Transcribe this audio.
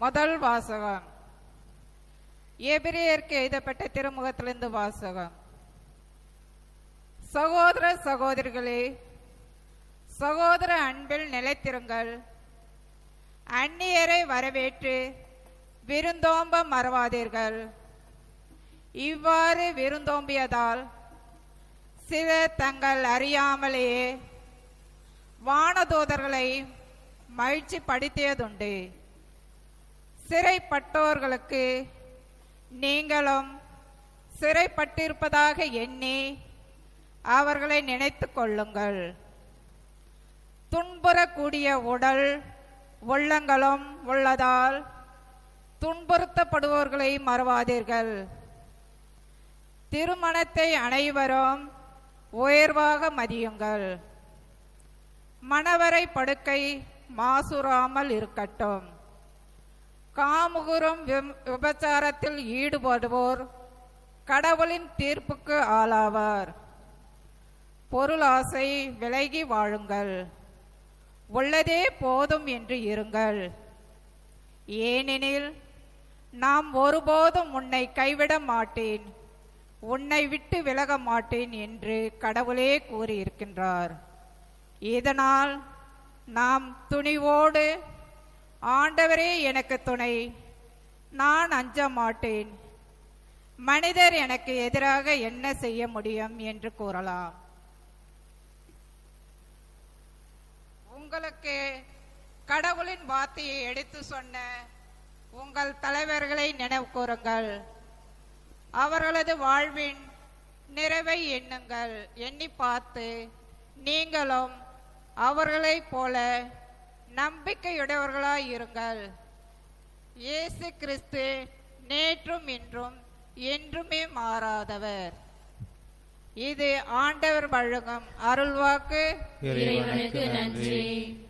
முதல் வாசகம். எபிரேயருக்கு எழுதப்பட்ட திருமுகத்திலிருந்து வாசகம். சகோதர சகோதரிகளே சகோதர அன்பில் நிலைத்திருங்கள். அந்நியரை வரவேற்று விருந்தோம்ப மறவாதீர்கள். இவ்வாறு விருந்தோம்பியதால் சிலர் தங்கள் அறியாமலேயே வானதூதர்களை மகிழ்ச்சி படுத்தியதுண்டு சிறைப்பட்டோர்களுக்கு நீங்களும் சிறைப்பட்டிருப்பதாக எண்ணி அவர்களை நினைத்துக் கொள்ளுங்கள். துன்புறக்கூடிய உடல் உள்ளங்களும் உள்ளதால் துன்புறுத்தப்படுவோர்களை மறவாதீர்கள். திருமணத்தை அனைவரும் உயர்வாக மதியுங்கள். மணவரை படுக்கை மாசுறாமல் இருக்கட்டும். காமுகுரும் விபச்சாரத்தில் ஈடுபடுவோர் கடவுளின் தீர்ப்புக்கு ஆளாவார். பொருளாசை விலகி வாழுங்கள். உள்ளதே போதும் என்று இருங்கள். ஏனெனில் நாம் ஒருபோதும் உன்னை கைவிட மாட்டேன். உன்னை விட்டு விலக மாட்டேன் என்று கடவுளே கூறியிருக்கின்றார். இதனால் நாம் துணிவோடு ஆண்டவரே எனக்கு துணை. நான் அஞ்ச மாட்டேன். மனிதர் எனக்கு எதிராக என்ன செய்ய முடியும் என்று கூறலாம். உங்களுக்கு கடவுளின் வார்த்தையை எடுத்து சொன்ன உங்கள் தலைவர்களை நினைவு கூறுங்கள். அவர்களது வாழ்வின் நிறைவை எண்ணுங்கள். எண்ணி பார்த்து நீங்களும் அவர்களைப் போல நம்பிக்கையுடையவர்களாய் இருங்கள். இயேசு கிறிஸ்து நேற்றும் இன்றும் என்றுமே மாறாதவர். இது ஆண்டவர் வழங்கும் அருள்வாக்கு. இறைவனுக்கு நன்றி.